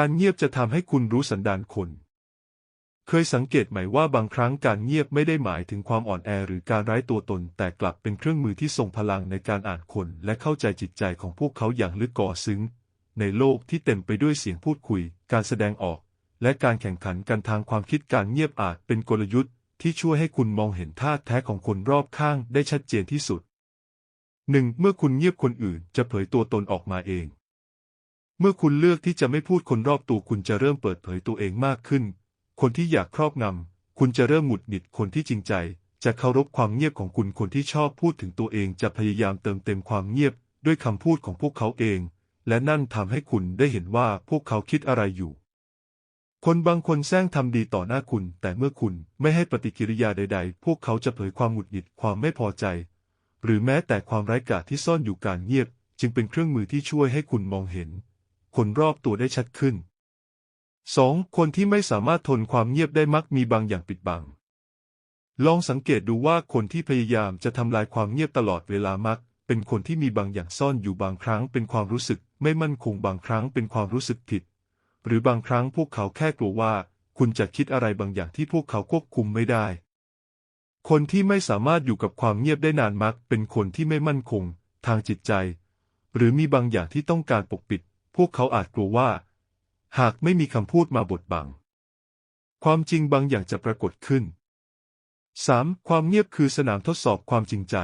การเงียบจะทำให้คุณรู้สันดานคน เคยสังเกตไหมว่าบางครั้งการเงียบไม่ได้หมายถึงความอ่อนแอหรือการไร้ตัวตน แต่กลับเป็นเครื่องมือที่ทรงพลังในการอ่านคน และเข้าใจจิตใจของพวกเขาอย่างลึกก่อซึ้ง ในโลกที่เต็มไปด้วยเสียงพูดคุย การแสดงออก และการแข่งขันกันทางความคิดการเงียบอาจเป็นกลยุทธ์ ที่ช่วยให้คุณมองเห็นท่าแท้ของคนรอบข้างได้ชัดเจนที่สุดหนึ่งเมื่อคุณเงียบคนอื่นจะเผยตัวตนออกมาเอง เมื่อคุณเลือกที่จะไม่พูดคนรอบตัวคุณจะเริ่มเปิดเผยตัวเองมากขึ้น คนที่อยากครอบงำคุณจะเริ่มหงุดหงิดคนที่จริงใจ จะเคารพความเงียบของคุณคนที่ชอบพูดถึงตัวเองจะพยายามเติมเต็มความเงียบด้วยคำพูดของพวกเขาเอง และนั่นทำให้คุณได้เห็นว่าพวกเขาคิดอะไรอยู่ คนบางคนแซงทำดีต่อหน้าคุณ แต่เมื่อคุณไม่ให้ปฏิกิริยาใด ๆ พวกเขาจะเผยความหงุดหงิดความไม่พอใจ หรือแม้แต่ความไร้กาจที่ซ่อนอยู่การเงียบ จึงเป็นเครื่องมือที่ช่วยให้คุณมองเห็น คนรอบตัวได้ชัดขึ้น 2. คนที่ไม่สามารถทนความเงียบได้มักมีบางอย่างปิดบัง ลองสังเกตดูว่าคนที่พยายามจะทำลายความเงียบตลอดเวลามัก เป็นคนที่มีบางอย่างซ่อนอยู่บางครั้งเป็นความรู้สึก ไม่มั่นคงบางครั้งเป็นความรู้สึกผิด หรือบางครั้งพวกเขาแค่กลัวว่า คุณจะคิดอะไรบางอย่างที่พวกเขาควบคุมไม่ได้ คนที่ไม่สามารถอยู่กับความเงียบได้นานมัก เป็นคนที่ไม่มั่นคง ทางจิตใจ หรือมีบางอย่างที่ต้องการปกปิด พวกเขาอาจกลัวว่า หากไม่มีคำพูดมาบดบัง ความจริงบางอย่างจะปรากฏขึ้น 3. ความเงียบคือสนามทดสอบความจริงใจ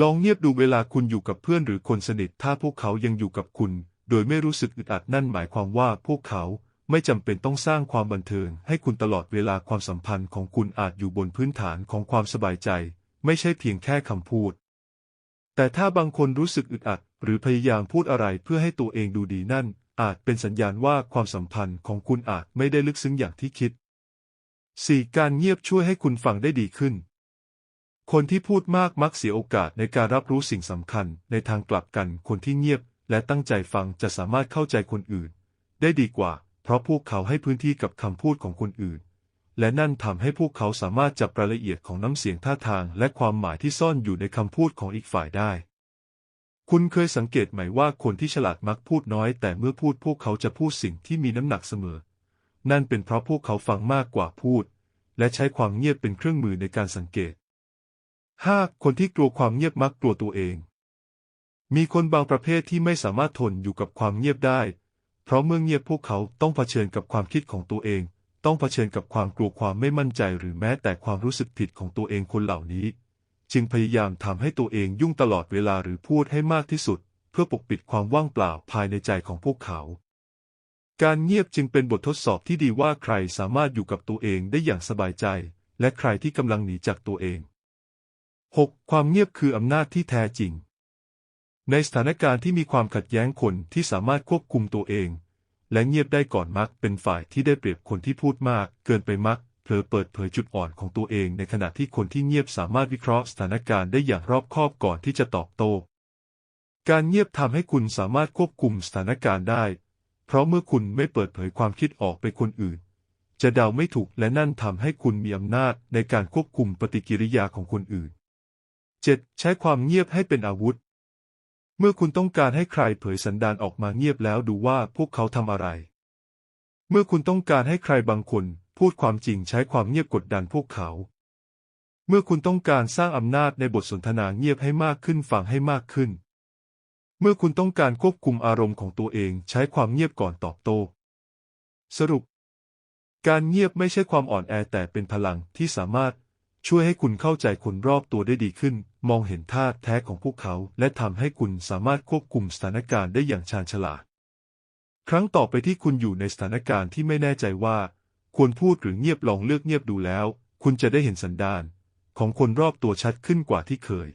ลองเงียบดูเวลาคุณอยู่กับเพื่อนหรือคนสนิท ถ้าพวกเขายังอยู่กับคุณ โดยไม่รู้สึกอึดอัดนั่นหมายความว่าพวกเขาไม่จำเป็นต้องสร้างความบันเทิง ให้คุณตลอดเวลาความสัมพันธ์ของคุณอาจอยู่บนพื้นฐานของความสบายใจ ไม่ใช่เพียงแค่คำพูด แต่ถ้าบางคนรู้สึกอึดอัด หรือพยายามพูดอะไรเพื่อให้ตัวเองดูดีนั่น อาจเป็นสัญญาณว่าความสัมพันธ์ของคุณอาจไม่ได้ลึกซึ้งอย่างที่คิด 4. การเงียบช่วยให้คุณฟังได้ดีขึ้น คนที่พูดมากมักเสียโอกาสในการรับรู้สิ่งสำคัญ ในทางกลับกันคนที่เงียบ และตั้งใจฟังจะสามารถเข้าใจคนอื่น ได้ดีกว่า เพราะพวกเขาให้พื้นที่กับคำพูดของคนอื่น และนั่นทำให้พวกเขาสามารถจับรายละเอียดของน้ำเสียงท่าทางและความหมายที่ซ่อนอยู่ในคำพูดของอีกฝ่ายได้ คุณเคยสังเกตไหมว่าคนที่ฉลาดมักพูดน้อย แต่เมื่อพูดพวกเขาจะพูดสิ่งที่มีน้ำหนักเสมอ นั่นเป็นเพราะพวกเขาฟังมากกว่าพูด และใช้ความเงียบเป็นเครื่องมือในการสังเกต 5. คนที่กลัวความเงียบมักกลัวตัวเอง มีคนบางประเภทที่ไม่สามารถทนอยู่กับความเงียบได้ เพราะเมื่อเงียบพวกเขาต้องเผชิญกับความคิดของตัวเอง ต้องเผชิญกับความกลัวความไม่มั่นใจหรือแม้แต่ความรู้สึกผิดของตัวเองคนเหล่านี้ จึงพยายามทำให้ตัวเองยุ่งตลอดเวลาหรือพูดให้มากที่สุด เพื่อปกปิดความว่างเปล่าภายในใจของพวกเขา การเงียบจึงเป็นบททดสอบที่ดีว่าใครสามารถอยู่กับตัวเองได้อย่างสบายใจ และใครที่กำลังหนีจากตัวเอง 6. ความเงียบคืออำนาจที่แท้จริง ในสถานการณ์ที่มีความขัดแย้งคนที่สามารถควบคุมตัวเอง และเงียบได้ก่อนมักเป็นฝ่ายที่ได้เปรียบคนที่พูดมาก เกินไปมักเผลอเปิดเผยจุดอ่อนของตัวเอง ในขณะที่คนที่เงียบสามารถวิเคราะห์สถานการณ์ได้อย่างรอบคอบก่อนที่จะตอบโต้การเงียบทำให้คุณสามารถควบคุมสถานการณ์ได้ เพราะเมื่อคุณไม่เปิดเผยความคิดออกไปคนอื่น จะเดาไม่ถูกและนั่นทำให้คุณมีอำนาจในการควบคุมปฏิกิริยาของคนอื่น 7. ใช้ความเงียบให้เป็นอาวุธ เมื่อคุณต้องการให้ใครเผยสันดานออกมาเงียบแล้วดูว่าพวกเขาทำอะไร เมื่อคุณต้องการให้ใครบางคนพูดความจริงใช้ความเงียบกดดันพวกเขา เมื่อคุณต้องการสร้างอำนาจในบทสนทนาเงียบให้มากขึ้นฟังให้มากขึ้น เมื่อคุณต้องการควบคุมอารมณ์ของตัวเองใช้ความเงียบก่อนตอบโต้ สรุป การเงียบไม่ใช่ความอ่อนแอแต่เป็นพลังที่สามารถ ช่วยให้คุณเข้าใจคนรอบตัวได้ดีขึ้น มองเห็นท่าแท้ของพวกเขา และทำให้คุณสามารถควบคุมสถานการณ์ได้อย่างชาญฉลาด ครั้งต่อไปที่คุณอยู่ในสถานการณ์ที่ไม่แน่ใจว่า ควรพูดหรือเงียบลองเลือกเงียบดูแล้ว คุณจะได้เห็นสันดานของคนรอบตัวชัดขึ้นกว่าที่เคย